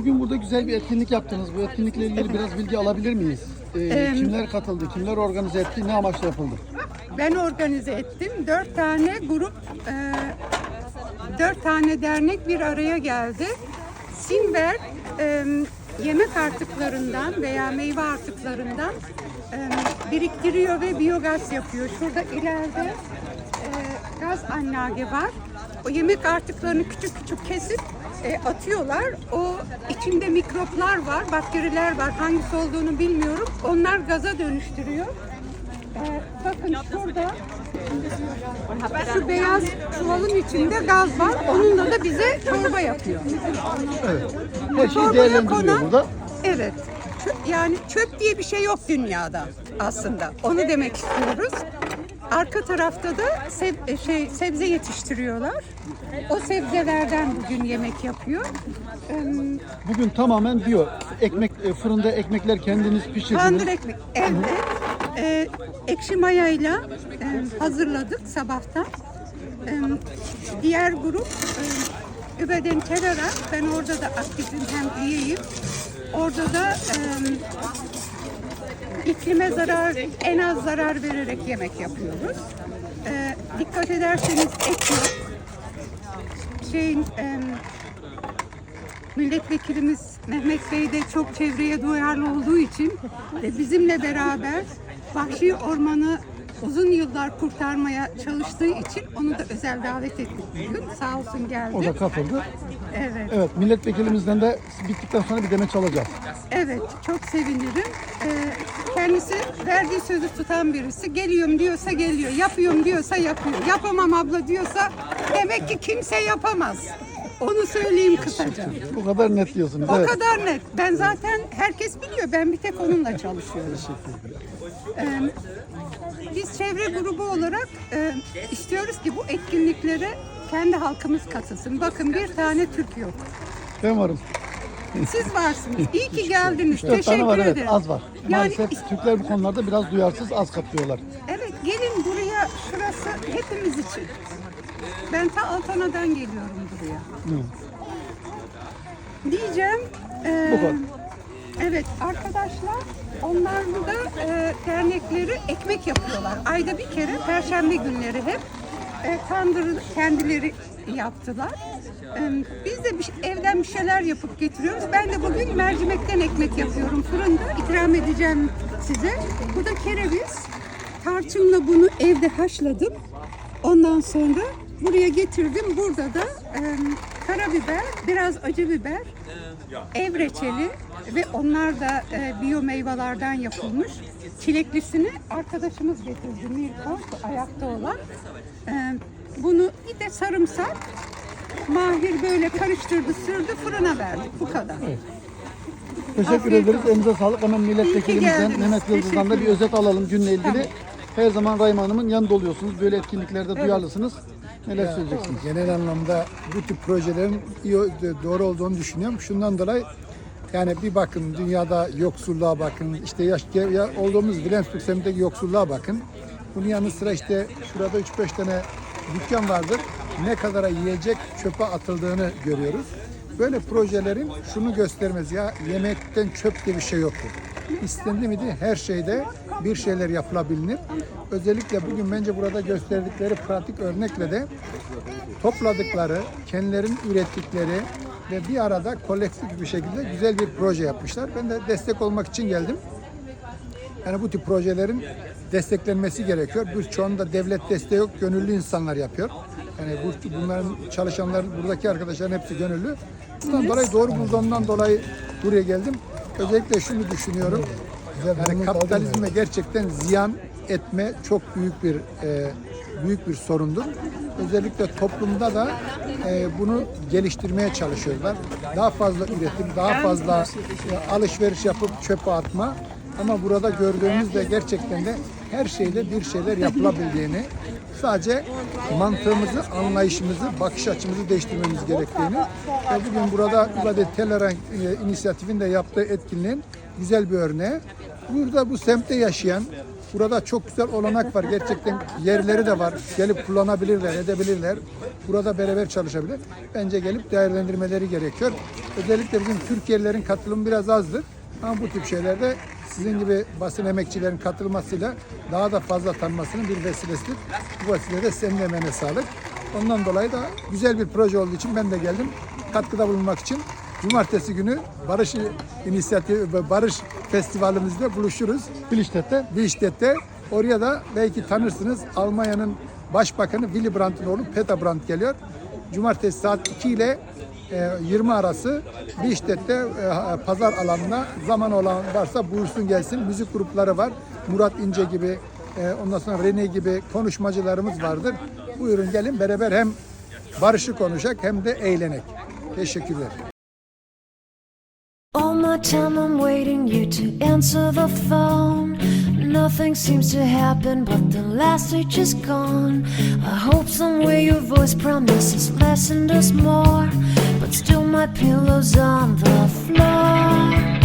Bugün burada güzel bir etkinlik yaptınız. Bu etkinlikle ilgili biraz bilgi alabilir miyiz? Ee, Em, kimler katıldı, kimler organize etti, ne amaçla yapıldı? Ben organize ettim. Dört tane grup, e, dört tane dernek bir araya geldi. Sinver e, yemek artıklarından veya meyve artıklarından e, biriktiriyor ve biyogaz yapıyor. Şurada ileride e, gaz annage var. O yemek artıklarını küçük küçük kesip e, atıyorlar. O içinde mikroplar var, bakteriler var. Hangisi olduğunu bilmiyorum. Onlar gaza dönüştürüyor. Ee, bakın şurada şu beyaz çuvalın içinde gaz var. Onunla da bize çorba yapıyor. Evet. Her şey değerlendiriliyor burada. Evet. Yani çöp diye bir şey yok dünyada aslında. Onu demek istiyoruz. Arka tarafta da seb- e, şey sebze yetiştiriyorlar. O sebzelerden bugün yemek yapıyor. Ee, Bugün tamamen biyo. Ekmek, e, fırında ekmekler kendiniz pişirdiniz. Tandır ekmek evde e, ekşi mayayla e, hazırladık sabahtan. E, diğer grup e, Übeden Terörer. Ben orada da aktifim hem üyeyim. Orada da e, iklime zarar, en az zarar vererek yemek yapıyoruz. E, dikkat ederseniz et yok. Şeyin, e, Milletvekilimiz Mehmet Bey de çok çevreye duyarlı olduğu için ve bizimle beraber vahşi ormanı uzun yıllar kurtarmaya çalıştığı için onu da özel davet ettik bugün. Sağ olsun geldi. O da katıldı. Evet. Evet, milletvekilimizden de bittikten sonra bir demeç alacağız. Evet, çok sevinirim. Ee, kendisi verdiği sözü tutan birisi. Geliyorum diyorsa geliyor, yapıyorum diyorsa yapıyor. Yapamam abla diyorsa demek ki kimse yapamaz. Onu söyleyeyim kısaca. Bu kadar net diyorsunuz. O evet. kadar net. Ben zaten herkes biliyor. Ben bir tek onunla çalışıyorum. Ee, biz çevre grubu olarak e, istiyoruz ki bu etkinliklere kendi halkımız katılsın. Bakın bir tane Türk yok. Ben varım. Siz varsınız. İyi ki geldiniz. Dört tane Teşekkür var evet, ederim. az var. Yani Maalesef Türkler bu konularda biraz duyarsız, az katılıyorlar. evet gelin buraya. Şurası hepimiz için. Ben ta Altana'dan geliyorum buraya. Hı. Diyeceğim. e, Bu kadar. Evet arkadaşlar onlar da e, dernekleri ekmek yapıyorlar. Ayda bir kere perşembe günleri hep e, tandır kendileri yaptılar. E, biz de bir, evden bir şeyler yapıp getiriyoruz. Ben de bugün mercimekten ekmek yapıyorum fırında. ikram edeceğim size. Bu da kereviz. Tarçınla bunu evde haşladım. Ondan sonra buraya getirdim. Burada da e, karabiber, biraz acı biber, ev reçeli ve onlar da e, biyo meyvelerden yapılmış. Çileklisini arkadaşımız getirdi Mirko, ayakta olan. E, bunu bir de sarımsak, Mahir böyle karıştırdı, sürdü, fırına verdik. Bu kadar. Teşekkür Afiyet ederiz. olsun. Elinize sağlık. Hemen milletvekilimizden geldiniz. Mehmet Yıldız'dan da bir Teşekkür özet alalım günle ilgili. Her zaman Rahim Hanım'ın yanında oluyorsunuz. Böyle etkinliklerde duyarlısınız. Neler söyleyeceksiniz? Genel anlamda bu tip projelerin iyi, doğru olduğunu düşünüyorum. Şundan dolayı yani bir bakın dünyada yoksulluğa bakın, işte yaş, ya, olduğumuz Williamsburg semtindeki yoksulluğa bakın. Bunun yanı sıra işte şurada 3-5 tane dükkan vardır. Ne kadara yiyecek çöpe atıldığını görüyoruz. Böyle projelerin şunu göstermez ya yemekten çöp diye bir şey yoktur. İstendi miydi her şeyde bir şeyler yapılabilir. Özellikle bugün bence burada gösterdikleri pratik örnekle de topladıkları, kendilerinin ürettikleri ve bir arada kolektif bir şekilde güzel bir proje yapmışlar. Ben de destek olmak için geldim. Yani bu tip projelerin desteklenmesi gerekiyor. Birçoğunda devlet desteği yok, gönüllü insanlar yapıyor. Yani bu, bunların çalışanlar, buradaki arkadaşların hepsi gönüllü. Bundan dolayı doğru bulduğumdan dolayı buraya geldim. Özellikle şunu düşünüyorum. Yani kapitalizme gerçekten ziyan etme çok büyük bir e, büyük bir sorundur. Özellikle toplumda da e, bunu geliştirmeye çalışıyorlar. Daha fazla üretim, daha fazla e, alışveriş yapıp çöpe atma. Ama burada gördüğümüzde gerçekten de her şeyle bir şeyler yapılabildiğini, sadece mantığımızı, anlayışımızı, bakış açımızı değiştirmemiz gerektiğini ve bugün burada İbadet Telerank e, inisiyatifinde yaptığı etkinliğin güzel bir örneği. Burada bu semtte yaşayan, burada çok güzel olanak var. Gerçekten yerleri de var. Gelip kullanabilirler, edebilirler. Burada beraber çalışabilir. Bence gelip değerlendirmeleri gerekiyor. Özellikle bizim Türkiye'lilerin katılımı biraz azdır. Ama bu tip şeylerde sizin gibi basın emekçilerin katılmasıyla daha da fazla tanınmasının bir vesilesidir. Bu vesilede senin emeğine sağlık. Ondan dolayı da güzel bir proje olduğu için ben de geldim. Katkıda bulunmak için Cumartesi günü Barış İnisiyatifi ve Barış Festivalimizde buluşuruz. Biliştet'te. Billstädt'te. Oraya da belki tanırsınız Almanya'nın Başbakanı Willy Brandt'ın oğlu Peter Brandt geliyor. Cumartesi saat 2 ile 20 arası Billstädt'te e, pazar alanına zaman olan varsa buyursun gelsin. Müzik grupları var. Murat İnce gibi e, ondan sonra Rene gibi konuşmacılarımız vardır. Buyurun gelin beraber hem barışı konuşak hem de eğlenek. Teşekkürler. All my time I'm waiting you to answer the phone. Nothing seems to happen, but the last stage is gone. I hope somewhere your voice promises less and us more. but still my pillow's on the floor.